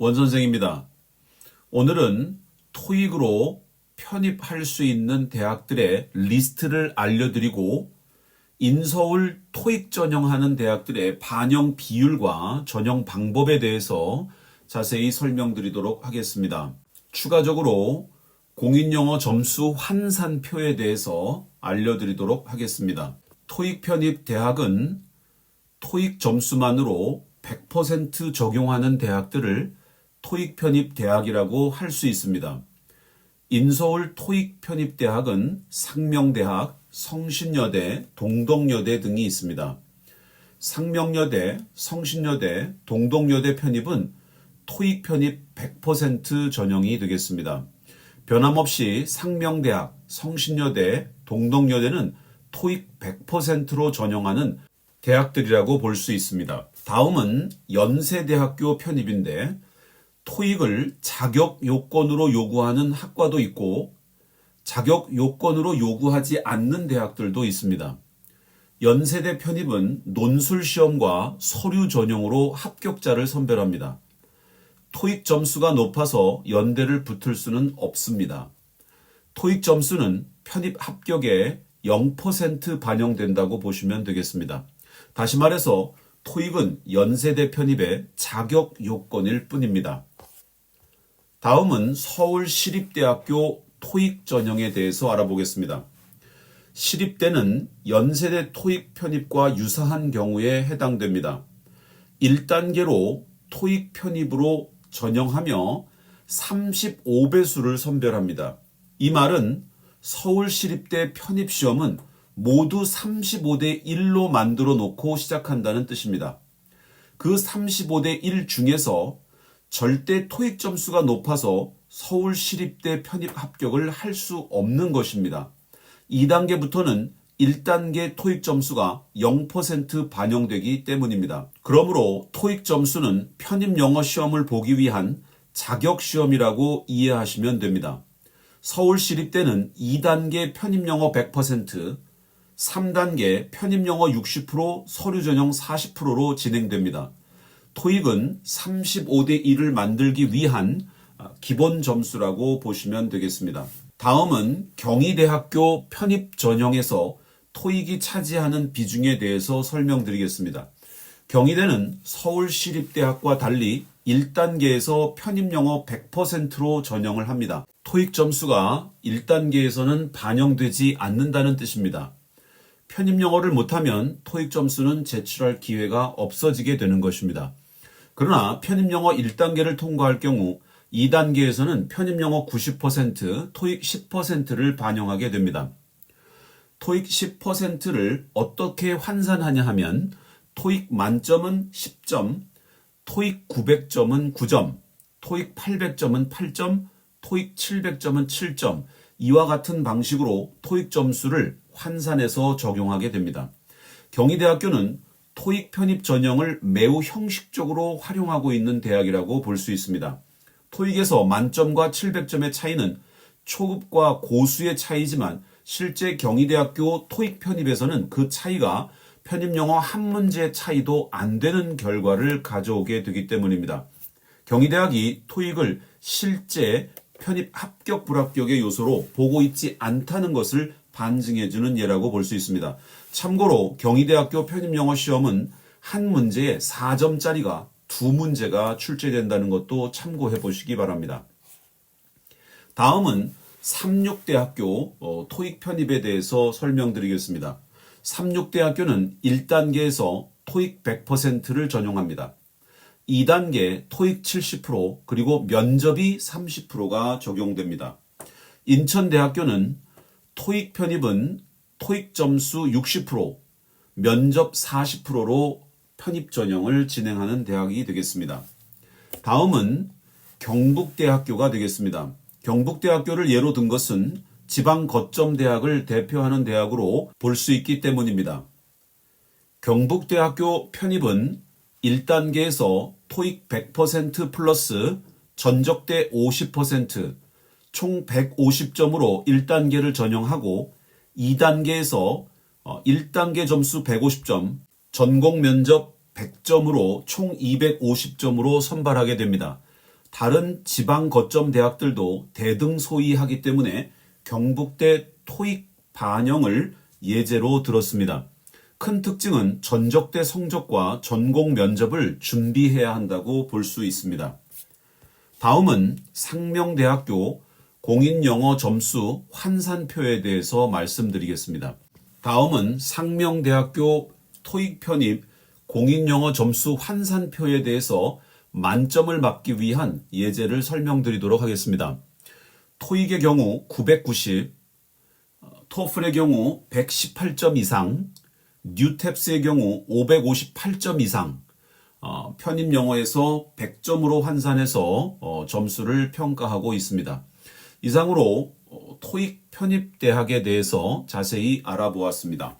원선생입니다. 오늘은 토익으로 편입할 수 있는 대학들의 리스트를 알려드리고 인서울 토익 전형하는 대학들의 반영 비율과 전형 방법에 대해서 자세히 설명드리도록 하겠습니다. 추가적으로 공인영어 점수 환산표에 대해서 알려드리도록 하겠습니다. 토익 편입 대학은 토익 점수만으로 100% 적용하는 대학들을 토익 편입 대학이라고 할 수 있습니다. 인서울 토익 편입 대학은 상명대학, 성신여대, 동덕여대 등이 있습니다. 상명여대, 성신여대, 동덕여대 편입은 토익 편입 100% 전형이 되겠습니다. 변함없이 상명대학, 성신여대, 동덕여대는 토익 100%로 전형하는 대학들이라고 볼 수 있습니다. 다음은 연세대학교 편입인데 토익을 자격 요건으로 요구하는 학과도 있고 자격 요건으로 요구하지 않는 대학들도 있습니다. 연세대 편입은 논술 시험과 서류 전형으로 합격자를 선별합니다. 토익 점수가 높아서 연대를 붙을 수는 없습니다. 토익 점수는 편입 합격에 0% 반영된다고 보시면 되겠습니다. 다시 말해서 토익은 연세대 편입의 자격 요건일 뿐입니다. 다음은 서울시립대학교 토익 전형에 대해서 알아보겠습니다. 시립대는 연세대 토익 편입과 유사한 경우에 해당됩니다. 1단계로 토익 편입으로 전형하며 35배수를 선별합니다. 이 말은 서울시립대 편입시험은 모두 35대 1로 만들어 놓고 시작한다는 뜻입니다. 그 35대 1 중에서 절대 토익 점수가 높아서 서울 시립대 편입 합격을 할 수 없는 것입니다. 2단계부터는 1단계 토익 점수가 0% 반영되기 때문입니다. 그러므로 토익 점수는 편입 영어 시험을 보기 위한 자격 시험이라고 이해하시면 됩니다. 서울 시립대는 2단계 편입 영어 100%, 3단계 편입 영어 60%, 서류 전형 40%로 진행됩니다. 토익은 35대 1을 만들기 위한 기본 점수라고 보시면 되겠습니다. 다음은 경희대학교 편입 전형에서 토익이 차지하는 비중에 대해서 설명드리겠습니다. 경희대는 서울시립대학과 달리 1단계에서 편입영어 100%로 전형을 합니다. 토익 점수가 1단계에서는 반영되지 않는다는 뜻입니다. 편입 영어를 못하면 토익 점수는 제출할 기회가 없어지게 되는 것입니다. 그러나 편입 영어 1단계를 통과할 경우 2단계에서는 편입 영어 90%, 토익 10%를 반영하게 됩니다. 토익 10%를 어떻게 환산하냐 하면 토익 만점은 10점, 토익 900점은 9점, 토익 800점은 8점, 토익 700점은 7점, 이와 같은 방식으로 토익 점수를 환산해서 적용하게 됩니다. 경희대학교는 토익 편입 전형을 매우 형식적으로 활용하고 있는 대학이라고 볼 수 있습니다. 토익에서 만점과 700점의 차이는 초급과 고수의 차이지만 실제 경희대학교 토익 편입에서는 그 차이가 편입 영어 한 문제 차이도 안 되는 결과를 가져오게 되기 때문입니다. 경희대학이 토익을 실제 편입 합격 불합격의 요소로 보고 있지 않다는 것을 반증해주는 예라고 볼 수 있습니다. 참고로 경희대학교 편입영어 시험은 한 문제에 4점짜리가 두 문제가 출제된다는 것도 참고해 보시기 바랍니다. 다음은 삼육대학교 어, 토익 편입에 대해서 설명드리겠습니다. 삼육대학교는 1단계에서 토익 100%를 전용합니다. 2단계 토익 70% 그리고 면접이 30%가 적용됩니다. 인천대학교는 토익 편입은 토익 점수 60%, 면접 40%로 편입 전형을 진행하는 대학이 되겠습니다. 다음은 경북대학교가 되겠습니다. 경북대학교를 예로 든 것은 지방 거점 대학을 대표하는 대학으로 볼 수 있기 때문입니다. 경북대학교 편입은 1단계에서 토익 100% 플러스 전적대 50%, 총 150점으로 1단계를 전형하고 2단계에서 1단계 어, 점수 150점, 전공 면접 100점으로 총 250점으로 선발하게 됩니다. 다른 지방 거점 대학들도 대등소이하기 때문에 경북대 토익 반영을 예제로 들었습니다. 큰 특징은 전적대 성적과 전공 면접을 준비해야 한다고 볼 수 있습니다. 다음은 상명대학교 공인 영어 점수 환산표에 대해서 말씀드리겠습니다. 다음은 상명대학교 토익 편입 공인 영어 점수 환산표에 대해서 만점을 맞기 위한 예제를 설명드리도록 하겠습니다. 토익의 경우 990, 어, 토플의 경우 118점 이상, 뉴탭스의 경우 558점 이상, 어, 편입 영어에서 100점으로 환산해서 어, 점수를 평가하고 있습니다. 이상으로 어, 토익 편입 대학에 대해서 자세히 알아보았습니다.